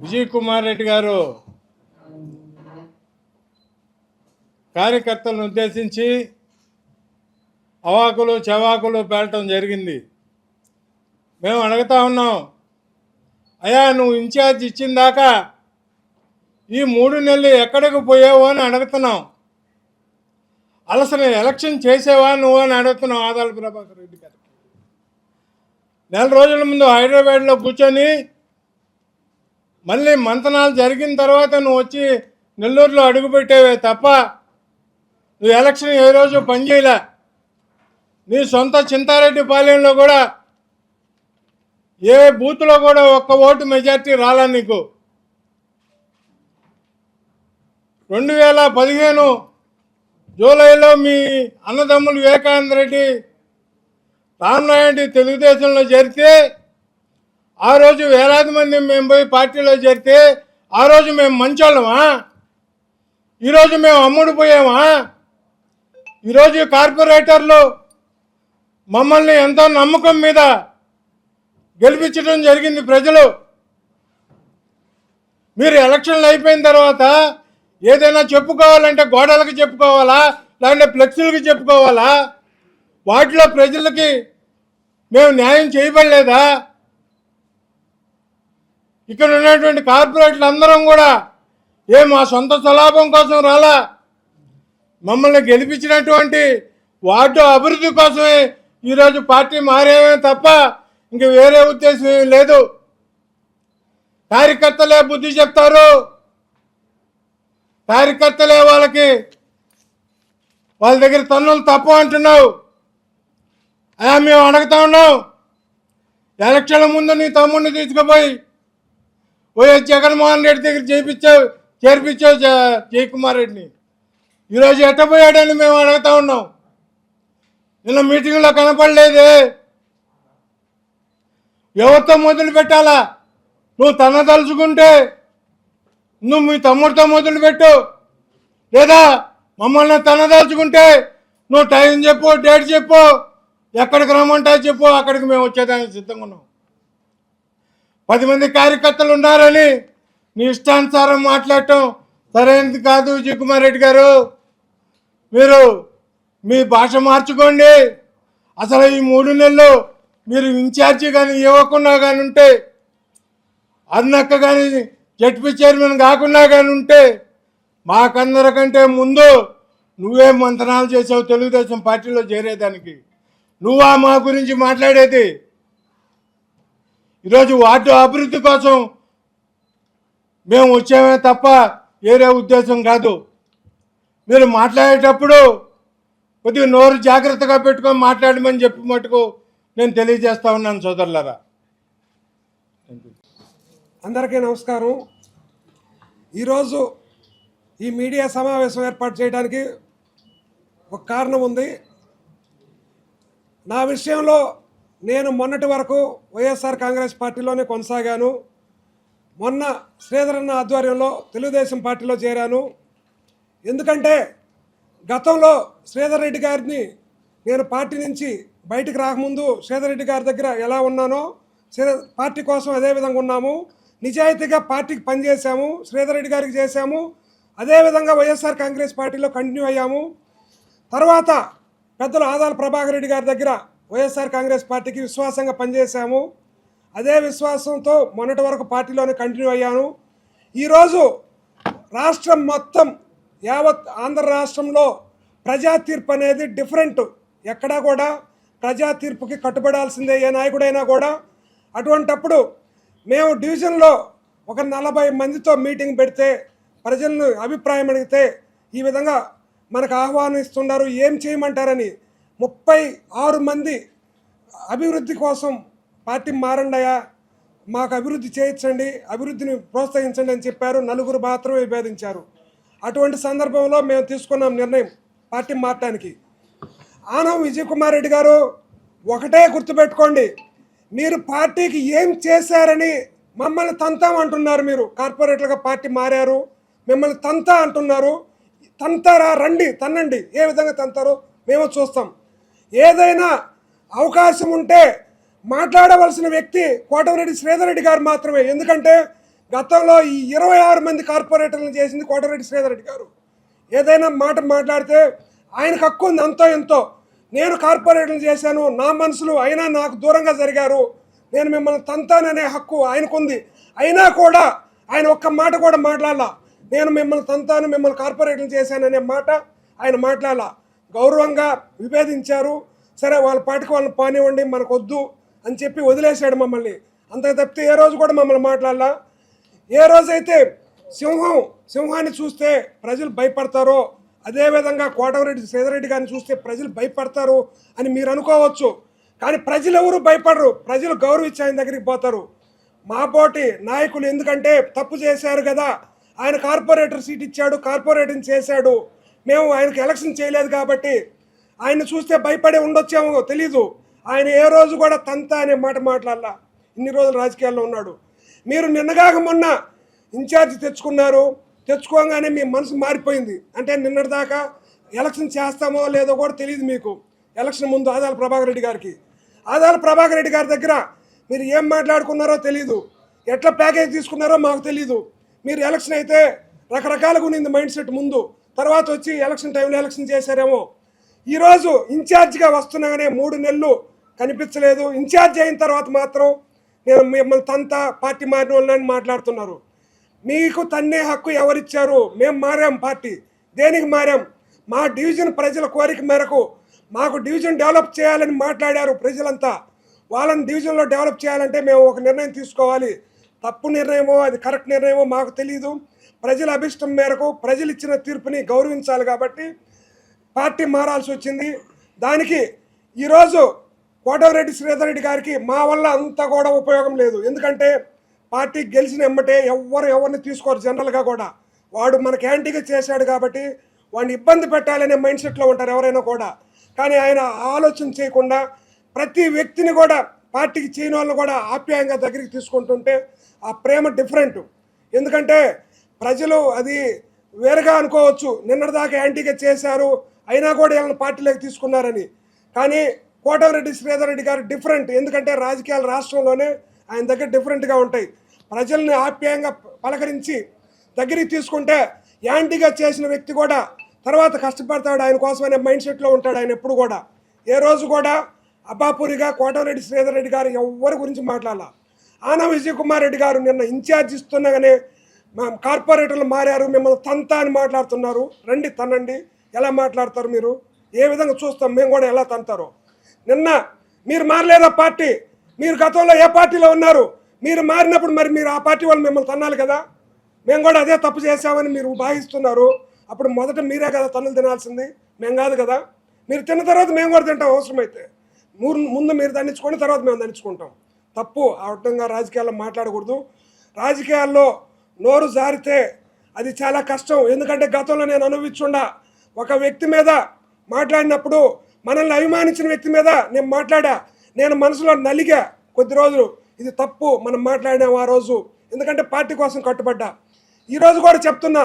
విజయ్ కుమార్ రెడ్డి గారు కార్యకర్తలను ఉద్దేశించి అవాకులు చవాకులు పేలటం జరిగింది. మేము అడుగుతా ఉన్నాం అయ్యా నువ్వు ఇన్ఛార్జ్ ఇచ్చిందాకా ఈ మూడు నెలలు ఎక్కడికి పోయావు? అని అడుగుతున్నాం. అలసలు ఎలక్షన్ చేసేవా నువ్వు? అని అడుగుతున్నావు ఆదాల ప్రభాకర్ రెడ్డి గారికి నెల రోజుల ముందు హైదరాబాద్లో కూర్చొని మళ్ళీ మంతనాలు జరిగిన తర్వాత నువ్వు వచ్చి నెల్లూరులో అడుగుపెట్టేవే తప్ప నువ్వు ఎలక్షన్ ఏ రోజు పనిచేయలే నీ సొంత చింతారెడ్డి పాలెంలో కూడా ఏ బూత్లో కూడా ఒక్క ఓటు మెజార్టీ రాలా నీకు? రెండు వేల పదిహేను జూలైలో మీ అన్నదమ్ములు వివేకానంద రెడ్డి రామనాయుడు తెలుగుదేశంలో చేరితే ఆ రోజు వేలాది మంది మేము పోయి పార్టీలో చేరితే ఆ రోజు మేము మంచోళ్ళమా? ఈరోజు మేము అమ్ముడు పోయామా? ఈరోజు కార్పొరేటర్లు మమ్మల్ని ఎంతో నమ్మకం మీద గెలిపించడం జరిగింది ప్రజలు. మీరు ఎలక్షన్లు అయిపోయిన తర్వాత ఏదైనా చెప్పుకోవాలంటే గోడలకు చెప్పుకోవాలా? లేదంటే ఫ్లెక్సీలకు చెప్పుకోవాలా? వాటిలో ప్రజలకి మేము న్యాయం చేయబడలేదా? ఇక్కడ ఉన్నటువంటి కార్పొరేట్లు అందరం కూడా ఏ మా సొంత స్వలాభం కోసం రాలా? మమ్మల్ని గెలిపించినటువంటి వార్డు అభివృద్ధి కోసమే ఈరోజు పార్టీ మారేమే తప్ప ఇంక వేరే ఉద్దేశం ఏమీ లేదు. కార్యకర్తలే బుద్ధి చెప్తారు. కార్యకర్తలే వాళ్ళకి వాళ్ళ దగ్గర తన్నులు తప్ప అంటున్నావు. అయా మేము అడుగుతా ఉన్నాం. ఎలక్షన్ల ముందు నీ తమ్ముడిని తీసుకుపోయి వైఎస్ జగన్మోహన్ రెడ్డి దగ్గర చేయించావు చేర్పించావు జయకుమార్ రెడ్డిని. ఈరోజు ఎట్టపోయాడని మేము అడుగుతా ఉన్నాం. నిన్న మీటింగ్లో కనపడలేదే. ఎవరితో మొదలు పెట్టాలా? నువ్వు తన తలుచుకుంటే నువ్వు మీ తమ్ముడితో మొదలు పెట్టు. లేదా మమ్మల్ని తన తలుచుకుంటే నువ్వు టైం చెప్పు డేట్ చెప్పు ఎక్కడికి రమ్మంటా చెప్పు అక్కడికి మేము వచ్చేదానికి సిద్ధంగా ఉన్నాం. పది మంది కార్యకర్తలు ఉన్నారని నీ ఇష్టానుసారం మాట్లాడటం సరైనది కాదు విజయకుమార్ రెడ్డి గారు. మీరు మీ భాష మార్చుకోండి. అసలు ఈ మూడు నెలలు మీరు ఇన్ఛార్జి కానీ ఇవ్వకుండా కానీ ఉంటే అన్నక్క కానీ జడ్పీ చైర్మన్ కాకుండా కానీ ఉంటే మాకందరికంటే ముందు నువ్వే మంతనాలు చేసావు తెలుగుదేశం పార్టీలో చేరేదానికి. నువ్వా మా గురించి మాట్లాడేది? ఈరోజు వార్డు అభివృద్ధి కోసం మేము వచ్చామే తప్ప వేరే ఉద్దేశం కాదు. మీరు మాట్లాడేటప్పుడు కొద్దిగా నోరు జాగ్రత్తగా పెట్టుకొని మాట్లాడమని చెప్పి మటుకు నేను తెలియజేస్తా ఉన్నాను సోదరులరా. అందరికీ నమస్కారం. ఈరోజు ఈ మీడియా సమావేశం ఏర్పాటు చేయడానికి ఒక కారణం ఉంది. నా విషయంలో నేను మొన్నటి వరకు వైఎస్ఆర్ కాంగ్రెస్ పార్టీలోనే కొనసాగాను. మొన్న శ్రీధరన్న ఆధ్వర్యంలో తెలుగుదేశం పార్టీలో చేరాను. ఎందుకంటే గతంలో శ్రీధర్ రెడ్డి గారిని నేను పార్టీ నుంచి బయటికి రాకముందు శ్రీధర్ రెడ్డి గారి దగ్గర ఎలా ఉన్నానో పార్టీ కోసం అదే విధంగా ఉన్నాము. నిజాయితీగా పార్టీకి పనిచేశాము శ్రీధర్ రెడ్డి గారికి చేశాము. అదేవిధంగా వైఎస్ఆర్ కాంగ్రెస్ పార్టీలో కంటిన్యూ అయ్యాము. తర్వాత పెద్దలు ఆదాల ప్రభాకర్ రెడ్డి గారి దగ్గర వైఎస్ఆర్ కాంగ్రెస్ పార్టీకి విశ్వాసంగా పనిచేశాము. అదే విశ్వాసంతో మొన్నటి వరకు పార్టీలోనే కంటిన్యూ అయ్యాను. ఈరోజు రాష్ట్రం మొత్తం యావత్ ఆంధ్ర రాష్ట్రంలో ప్రజా తీర్పు అనేది డిఫరెంట్ ఎక్కడా కూడా ప్రజా తీర్పుకి కట్టుబడాల్సిందే ఏ నాయకుడైనా కూడా. అటువంటప్పుడు మేము డివిజన్లో ఒక నలభై మందితో మీటింగ్ పెడితే ప్రజలను అభిప్రాయం అడిగితే ఈ విధంగా మనకు ఆహ్వానిస్తున్నారు. ఏం చేయమంటారని ముప్పై ఆరు మంది అభివృద్ధి కోసం పార్టీ మారండయా మాకు అభివృద్ధి చేయించండి అభివృద్ధిని ప్రోత్సహించండి అని చెప్పారు. నలుగురు మాత్రమే విభేదించారు. అటువంటి సందర్భంలో మేము తీసుకున్నాం నిర్ణయం పార్టీ మారటానికి. ఆనం విజయ్ కుమార్ రెడ్డి గారు ఒకటే గుర్తుపెట్టుకోండి మీరు పార్టీకి ఏం చేశారని మమ్మల్ని తంతాం అంటున్నారు మీరు. కార్పొరేట్లుగా పార్టీ మారారు మిమ్మల్ని తంతా అంటున్నారు. తంతారా రండి తన్నండి. ఏ విధంగా తంతారో మేము చూస్తాం. ఏదైనా అవకాశం ఉంటే మాట్లాడవలసిన వ్యక్తి కోటమిరెడ్డి శ్రీధర్ రెడ్డి గారు మాత్రమే. ఎందుకంటే గతంలో ఈ ఇరవై ఆరు మంది కార్పొరేటర్లు చేసింది కోటరెడ్డి శ్రీధర్ రెడ్డి గారు. ఏదైనా మాట మాట్లాడితే ఆయనకు హక్కు ఉంది అంతో ఎంతో. నేను కార్పొరేటర్లు చేశాను నా మనసులు అయినా నాకు దూరంగా జరిగారు. నేను మిమ్మల్ని తంతాననే హక్కు ఆయనకుంది. అయినా కూడా ఆయన ఒక్క మాట కూడా మాట్లాడాల. నేను మిమ్మల్ని తంతాను మిమ్మల్ని కార్పొరేటర్లు చేశాననే మాట ఆయన మాట్లాడాల. గౌరవంగా విభేదించారు. సరే వాళ్ళ పాటికి వాళ్ళని పానివ్వండి మనకు వద్దు అని చెప్పి వదిలేశాడు మమ్మల్ని. అంత తప్పితే ఏ రోజు కూడా మమ్మల్ని మాట్లాడాల. ఏ రోజైతే సింహం సింహాన్ని చూస్తే ప్రజలు భయపడతారో అదేవిధంగా కోటమిరెడ్డి శ్రీధరెడ్డి గారిని చూస్తే ప్రజలు భయపడతారు అని మీరు అనుకోవచ్చు. కానీ ప్రజలు ఎవరు భయపడరు. ప్రజలు గౌరవించి ఆయన దగ్గరికి పోతారు. మా పోటీ నాయకులు ఎందుకంటే తప్పు చేశారు కదా. ఆయన కార్పొరేటర్ సీట్ ఇచ్చాడు కార్పొరేటింగ్ చేశాడు. మేము ఆయనకు ఎలక్షన్ చేయలేదు కాబట్టి ఆయన చూస్తే భయపడే ఉండొచ్చేమో తెలీదు. ఆయన ఏ రోజు కూడా తంత అనే మాట మాట్లాడాల. ఇన్ని రోజులు రాజకీయాల్లో ఉన్నాడు. మీరు నిన్నగాక మొన్న ఇన్ఛార్జ్ తెచ్చుకున్నారు. తెచ్చుకోగానే మీ మనసు మారిపోయింది. అంటే నిన్నటిదాకా ఎలక్షన్ చేస్తామో లేదో కూడా తెలియదు మీకు. ఎలక్షన్ ముందు ఆదాల ప్రభాకర్ రెడ్డి గారికి. ఆదాల ప్రభాకర్ రెడ్డి గారి దగ్గర మీరు ఏం మాట్లాడుకున్నారో తెలియదు ఎట్లా ప్యాకేజ్ తీసుకున్నారో మాకు తెలియదు మీరు ఎలక్షన్ అయితే రకరకాలుగా ఉన్నింది మైండ్ సెట్ ముందు. తర్వాత వచ్చి ఎలక్షన్ టైంలో ఎలక్షన్ చేశారేమో. ఈరోజు ఇన్ఛార్జ్గా వస్తున్నాగానే మూడు నెలలు కనిపించలేదు. ఇన్ఛార్జ్ అయిన తర్వాత మాత్రం నేను మిమ్మల్ని తంత పార్టీ మారిన వాళ్ళని మాట్లాడుతున్నారు. మీకు తన్నే హక్కు ఎవరిచ్చారు? మేము మారాం పార్టీ. దేనికి మారాం? మా డివిజన్ ప్రజల కోరిక మేరకు మాకు డివిజన్ డెవలప్ చేయాలని మాట్లాడారు ప్రజలంతా. వాళ్ళని డివిజన్లో డెవలప్ చేయాలంటే మేము ఒక నిర్ణయం తీసుకోవాలి. తప్పు నిర్ణయమో అది కరెక్ట్ నిర్ణయమో మాకు తెలియదు ప్రజల అభిష్టం మేరకు ప్రజలు ఇచ్చిన తీర్పుని గౌరవించాలి కాబట్టి పార్టీ మారాల్సి వచ్చింది. దానికి ఈరోజు కోటమిరెడ్డి శ్రీధర్ రెడ్డి గారికి మా వల్ల అంత కూడా ఉపయోగం లేదు. ఎందుకంటే పార్టీ గెలిచిన ఎమ్మటే ఎవ్వరు ఎవరిని తీసుకోరు జనరల్గా కూడా. వాడు మనకి యాంటీగా చేశాడు కాబట్టి వాడిని ఇబ్బంది పెట్టాలనే మైండ్ సెట్లో ఉంటారు ఎవరైనా కూడా. కానీ ఆయన ఆలోచన చేయకుండా ప్రతి వ్యక్తిని కూడా పార్టీకి చేయని వాళ్ళని కూడా ఆప్యాయంగా దగ్గరికి తీసుకుంటుంటే ఆ ప్రేమ డిఫరెంట్. ఎందుకంటే ప్రజలు అది వేరుగా అనుకోవచ్చు. నిన్నటిదాకా యాంటీగా చేశారు. అయినా కూడా వీళ్ళని పార్టీలోకి తీసుకున్నారని. కానీ కోటమిరెడ్డి శ్రీధర్ రెడ్డి గారు డిఫరెంట్. ఎందుకంటే రాజకీయాలు రాష్ట్రంలోనే ఆయన దగ్గర డిఫరెంట్గా ఉంటాయి. ప్రజల్ని ఆప్యాయంగా పలకరించి దగ్గరికి తీసుకుంటే యాంటీగా చేసిన వ్యక్తి కూడా తర్వాత కష్టపడతాడు. ఆయన కోసం అనే మైండ్ సెట్లో ఉంటాడు ఆయన ఎప్పుడు కూడా. ఏ రోజు కూడా అబ్బాపూరిగా కోటమిరెడ్డి శ్రీధర్ రెడ్డి గారు ఎవరి గురించి మాట్లాడాల? ఆనా విజయ్ కుమార్ రెడ్డి గారు నిన్న ఇన్ఛార్జ్ ఇస్తుండగానే కార్పొరేటర్లు మారారు మిమ్మల్ని తంతా అని మాట్లాడుతున్నారు. రండి తనండి ఎలా మాట్లాడతారు మీరు? ఏ విధంగా చూస్తాం? మేము కూడా ఎలా తంతారు. నిన్న మీరు మారలేదా పార్టీ? మీరు గతంలో ఏ పార్టీలో ఉన్నారు? మీరు మారినప్పుడు మరి మీరు ఆ పార్టీ వాళ్ళు మిమ్మల్ని తన్నాలి కదా? మేము కూడా అదే తప్పు చేశామని మీరు భావిస్తున్నారు. అప్పుడు మొదట మీరే కదా తన్నులు తినాల్సింది? మేము కాదు కదా? మీరు తిన్న తర్వాత మేము కూడా తింటాం అవసరమైతే. మూడు ముందు మీరు దండించుకొని తర్వాత మేము దండించుకుంటాం. తప్పు ఆ విధంగా రాజకీయాల్లో మాట్లాడకూడదు. రాజకీయాల్లో నోరు జారితే అది చాలా కష్టం. ఎందుకంటే గతంలో నేను అనుభవించుండా ఒక వ్యక్తి మీద మాట్లాడినప్పుడు మనల్ని అభిమానించిన వ్యక్తి మీద నేను మాట్లాడా నేను మనసులో నలిగా కొద్ది రోజులు ఇది తప్పు మనం మాట్లాడాము ఆ రోజు ఎందుకంటే పార్టీ కోసం కట్టుబడ్డా. ఈరోజు కూడా చెప్తున్నా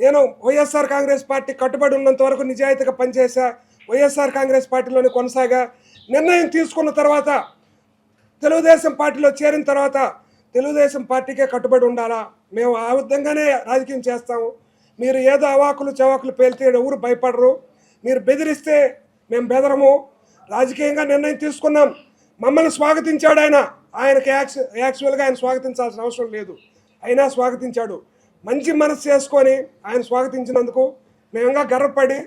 నేను వైఎస్ఆర్ కాంగ్రెస్ పార్టీ కట్టుబడి ఉన్నంత వరకు నిజాయితీగా పనిచేశా వైఎస్ఆర్ కాంగ్రెస్ పార్టీలోనే కొనసాగా. నిర్ణయం తీసుకున్న తర్వాత తెలుగుదేశం పార్టీలో చేరిన తర్వాత తెలుగుదేశం పార్టీకే కట్టుబడి ఉండాలా? మేము ఆ విధంగానే రాజకీయం చేస్తాము. మీరు ఏదో అవాకులు చవాకులు పేలితే ఎవరు భయపడరు. మీరు బెదిరిస్తే మేము బెదరము. రాజకీయంగా నిర్ణయం తీసుకున్నాం. మమ్మల్ని స్వాగతించాడు ఆయన. ఆయనకి యాక్చు యాక్చువల్గా ఆయన స్వాగతించాల్సిన అవసరం లేదు. అయినా స్వాగతించాడు. మంచి మనసు చేసుకొని ఆయన స్వాగతించినందుకు మేము ఇంకా గర్వపడి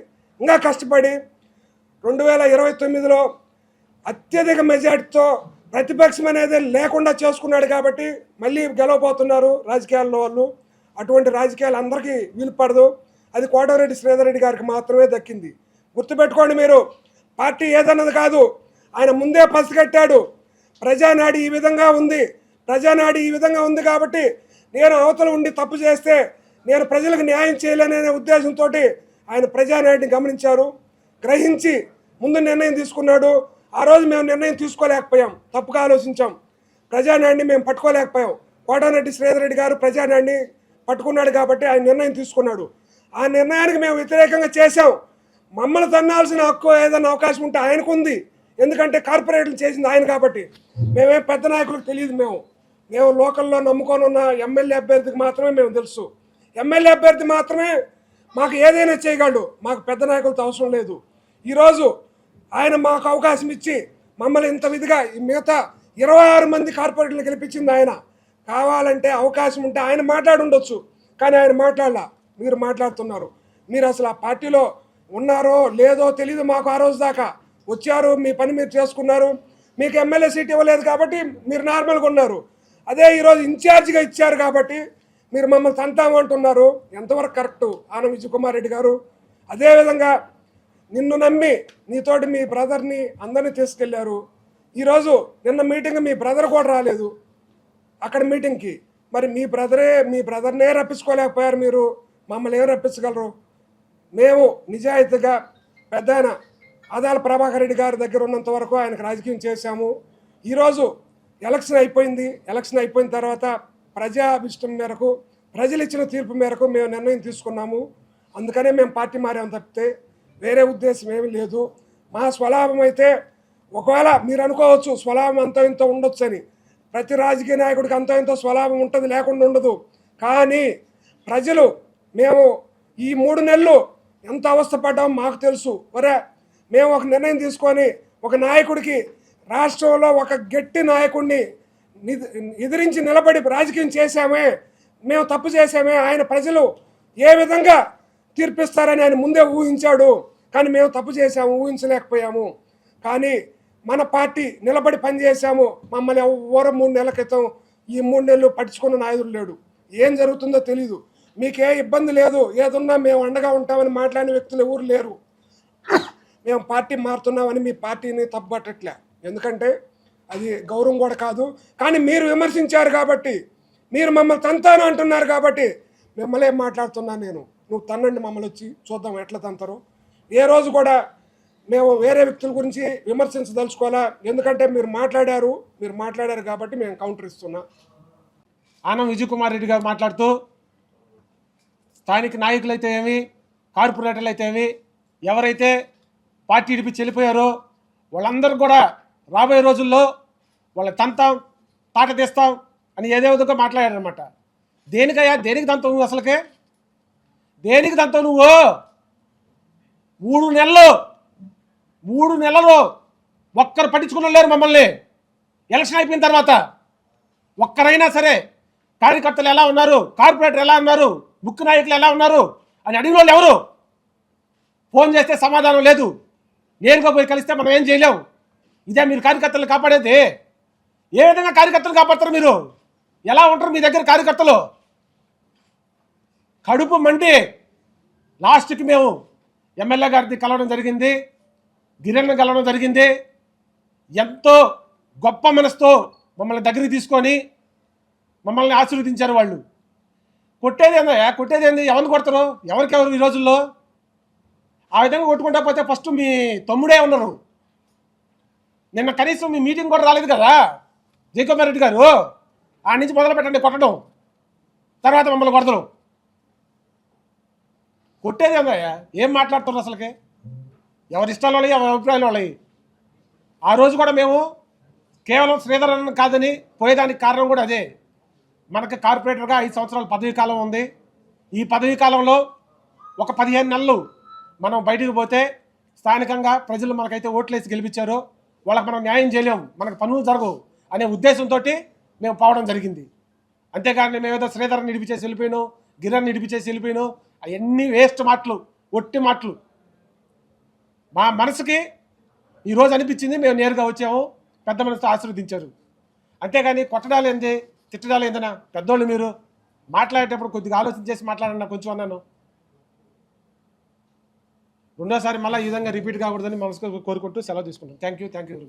ఇంకా కష్టపడి రెండు వేల ఇరవై తొమ్మిదిలో అత్యధిక మెజార్టీతో ప్రతిపక్షం అనేది లేకుండా చేసుకున్నాడు కాబట్టి మళ్ళీ గెలవబోతున్నారు రాజకీయాల్లో వాళ్ళు. అటువంటి రాజకీయాలు అందరికీ వీలు పడదు అది కోటమిరెడ్డి శ్రీధర్ రెడ్డి గారికి మాత్రమే దక్కింది. గుర్తుపెట్టుకోండి మీరు పార్టీ ఏదన్నది కాదు. ఆయన ముందే పసిగట్టాడు ప్రజానాడి ఈ విధంగా ఉంది. ప్రజానాడి ఈ విధంగా ఉంది కాబట్టి నేను అవతల ఉండి తప్పు చేస్తే నేను ప్రజలకు న్యాయం చేయలేననే ఉద్దేశంతో ఆయన ప్రజానాడిని గమనించారు. గ్రహించి ముందు నిర్ణయం తీసుకున్నాడు. ఆ రోజు మేము నిర్ణయం తీసుకోలేకపోయాం. తప్పుగా ఆలోచించాం. ప్రజానాడిని మేము పట్టుకోలేకపోయాం. కోటారెడ్డి శ్రీధర్ రెడ్డి గారు ప్రజానాడిని పట్టుకున్నాడు కాబట్టి ఆయన నిర్ణయం తీసుకున్నాడు. ఆ నిర్ణయానికి మేము వ్యతిరేకంగా చేసాం మమ్మల్ని తన్నాల్సిన హక్కు ఏదైనా అవకాశం ఉంటే ఆయనకు ఉంది. ఎందుకంటే కార్పొరేట్లు చేసింది ఆయన కాబట్టి. మేమేం పెద్ద నాయకులకు తెలియదు మేము. మేము లోకల్లో నమ్ముకొని ఉన్న ఎమ్మెల్యే అభ్యర్థికి మాత్రమే మేము తెలుసు. ఎమ్మెల్యే అభ్యర్థి మాత్రమే మాకు ఏదైనా చేయగలడు. మాకు పెద్ద నాయకులతో అవసరం లేదు. ఈరోజు ఆయన మాకు అవకాశం ఇచ్చి మమ్మల్ని ఇంత విధిగా ఈ మిగతా ఇరవై ఆరు మంది కార్పొరేటర్లు గెలిపించింది ఆయన. కావాలంటే అవకాశం ఉంటే ఆయన మాట్లాడుండొచ్చు కానీ ఆయన మాట్లాడలా. మీరు మాట్లాడుతున్నారు. మీరు అసలు ఆ పార్టీలో ఉన్నారో లేదో తెలియదు మాకు ఆ రోజు దాకా. వచ్చారు మీ పని మీరు చేసుకున్నారు. మీకు ఎమ్మెల్యే సీట్ ఇవ్వలేదు కాబట్టి మీరు నార్మల్గా ఉన్నారు. అదే ఈరోజు ఇన్ఛార్జిగా ఇచ్చారు కాబట్టి మీరు మమ్మల్ని తంతామంటున్నారు ఎంతవరకు కరెక్టు? ఆనం విజయ్ కుమార్ రెడ్డి గారు. అదేవిధంగా నిన్ను నమ్మి నీతోటి మీ బ్రదర్ని అందరినీ తీసుకెళ్ళారు. ఈరోజు నిన్న మీటింగ్ మీ బ్రదర్ కూడా రాలేదు. అక్కడ మీటింగ్కి. మరి మీ బ్రదరే మీ బ్రదర్నే రప్పించుకోలేకపోయారు మీరు. మమ్మల్ని ఏం రప్పించగలరు? మేము నిజాయితీగా పెద్ద ఆయన ఆదాల ప్రభాకర్ రెడ్డి గారి దగ్గర ఉన్నంత వరకు ఆయనకు రాజకీయం చేశాము. ఈరోజు ఎలక్షన్ అయిపోయింది. ఎలక్షన్ అయిపోయిన తర్వాత ప్రజాభిష్టం మేరకు ప్రజలు ఇచ్చిన తీర్పు మేరకు మేము నిర్ణయం తీసుకున్నాము. అందుకనే మేము పార్టీ మారాము తప్పితే వేరే ఉద్దేశం ఏమీ లేదు. మా స్వలాభం అయితే ఒకవేళ మీరు అనుకోవచ్చు స్వలాభం అంత ఇంత ఉండొచ్చు అని. ప్రతి రాజకీయ నాయకుడికి అంత ఇంత స్వలాభం ఉంటుంది లేకుండా ఉండదు. కానీ ప్రజలు మేము ఈ మూడు నెలలు ఎంత అవస్థపడ్డామో మాకు తెలుసు. ఒరే మేము ఒక నిర్ణయం తీసుకొని ఒక నాయకుడికి రాష్ట్రంలో ఒక గట్టి నాయకుడిని ఎదిరించి నిలబడి రాజకీయం చేశామే మేము తప్పు చేశామే ఆయన ప్రజలు ఏ విధంగా తీర్పిస్తారని ఆయన ముందే ఊహించాడు. కానీ మేము తప్పు చేశాము ఊహించలేకపోయాము. కానీ మన పార్టీ నిలబడి పనిచేశాము. మమ్మల్ని ఎవరో మూడు నెలల క్రితం ఈ మూడు నెలలు పట్టించుకున్న నాయకుడు లేడు. ఏం జరుగుతుందో తెలీదు. మీకే ఇబ్బంది లేదు. ఏదున్నా మేము అండగా ఉంటామని మాట్లాడిన వ్యక్తులు ఎవరు లేరు. మేము పార్టీ మారుతున్నామని మీ పార్టీని తప్పుపట్టట్లే. ఎందుకంటే అది గౌరవం కూడా కాదు. కానీ మీరు విమర్శించారు కాబట్టి మీరు మమ్మల్ని తంతాను అంటున్నారు కాబట్టి మిమ్మల్ని మాట్లాడుతున్నాను నేను. నువ్వు తన్నండి మమ్మల్ని వచ్చి చూద్దాం ఎట్లా తంతారు. ఏ రోజు కూడా మేము వేరే వ్యక్తుల గురించి విమర్శించదలుచుకోవాలా? ఎందుకంటే మీరు మాట్లాడారు మీరు మాట్లాడారు కాబట్టి మేము కౌంటర్ ఇస్తున్నాం. ఆనం విజయ్ కుమార్ రెడ్డి గారు మాట్లాడుతూ స్థానిక నాయకులు అయితే ఏమి కార్పొరేటర్లు అయితే ఏమి ఎవరైతే పార్టీ ఇడిపి చెల్లిపోయారో వాళ్ళందరూ కూడా రాబోయే రోజుల్లో వాళ్ళ తంతాం తాట తీస్తాం అని ఏదే విధంగా మాట్లాడారనమాట దేనికయ్యా? దేనికి దంతం నువ్వు అసలుకే? దేనికి దంతం నువ్వు? మూడు నెలలు మూడు నెలలు ఒక్కరు పట్టించుకున్న లేరు మమ్మల్ని. ఎలక్షన్ అయిపోయిన తర్వాత ఒక్కరైనా సరే కార్యకర్తలు ఎలా ఉన్నారు కార్పొరేటర్ ఎలా ఉన్నారు ముఖ్య నాయకులు ఎలా ఉన్నారు అని అడిగిన వాళ్ళు ఎవరు? ఫోన్ చేస్తే సమాధానం లేదు. నేరుగా పోయి కలిస్తే మనం ఏం చేయలేం. ఇదే మీరు కార్యకర్తలు కాపాడేది. ఏ విధంగా కార్యకర్తలు కాపాడతారు మీరు? ఎలా ఉంటారు మీ దగ్గర కార్యకర్తలు? కడుపు మండి లాస్ట్కి మేము ఎమ్మెల్యే గారిని కలవడం జరిగింది గిరణ్ కలవడం జరిగింది. ఎంతో గొప్ప మనసుతో మమ్మల్ని దగ్గరికి తీసుకొని మమ్మల్ని ఆశీర్వదించారు వాళ్ళు. కొట్టేది ఏందయ్యా కొట్టేది ఏంది? ఎవరిని కొడతారు? ఎవరికి ఎవరు ఈ రోజుల్లో? ఆ విధంగా కొట్టుకుంటా పోతే ఫస్ట్ మీ తమ్ముడే ఉన్నారు. నిన్న కనీసం మీ మీటింగ్ కూడా రాలేదు కదా? జయకుమార్ రెడ్డి గారు. ఆ నుంచి మొదలు పెట్టండి కొట్టడం. తర్వాత మమ్మల్ని కొడతారు. కొట్టేది ఏం మాట్లాడుతున్నారు అసలుకి? ఎవరి ఇష్టాలు వాళ్ళవి ఎవరి అభిప్రాయాలు వాళ్ళవి ఆ రోజు కూడా మేము కేవలం శ్రీధరన్ కాదని పోయేదానికి కారణం కూడా అదే. మనకి కార్పొరేటర్గా ఐదు సంవత్సరాల పదవీ కాలం ఉంది. ఈ పదవీ కాలంలో ఒక పదిహేను నెలలు మనం బయటికి పోతే స్థానికంగా ప్రజలు మనకైతే ఓట్లేసి గెలిపించారు. వాళ్ళకి మనం న్యాయం చేయలేము మనకు పనులు జరగవు అనే ఉద్దేశంతో మేము పోవడం జరిగింది. అంతేకాని మేమేదో శ్రీధర్ని నిడిపించేసి వెళ్ళిపోయాను గిరణ్ నిడిపించేసి వెళ్ళిపోయాను అవన్నీ వేస్ట్ మాటలు ఒట్టి మాటలు. మా మనసుకి ఈరోజు అనిపించింది మేము నేరుగా వచ్చాము పెద్ద మనసుతో ఆశీర్వదించారు. అంతేగాని కొట్టడాలు ఏంది తిట్టడాలు ఏందనా పెద్దోళ్ళు మీరు? మాట్లాడేటప్పుడు కొద్దిగా ఆలోచన చేసి మాట్లాడన్నా కొంచెం అన్నాను. రెండోసారి మళ్ళీ ఈ విధంగా రిపీట్ కాకూడదని మనసు కోరుకుంటూ సెలవు తీసుకుంటాను thank you thank you very much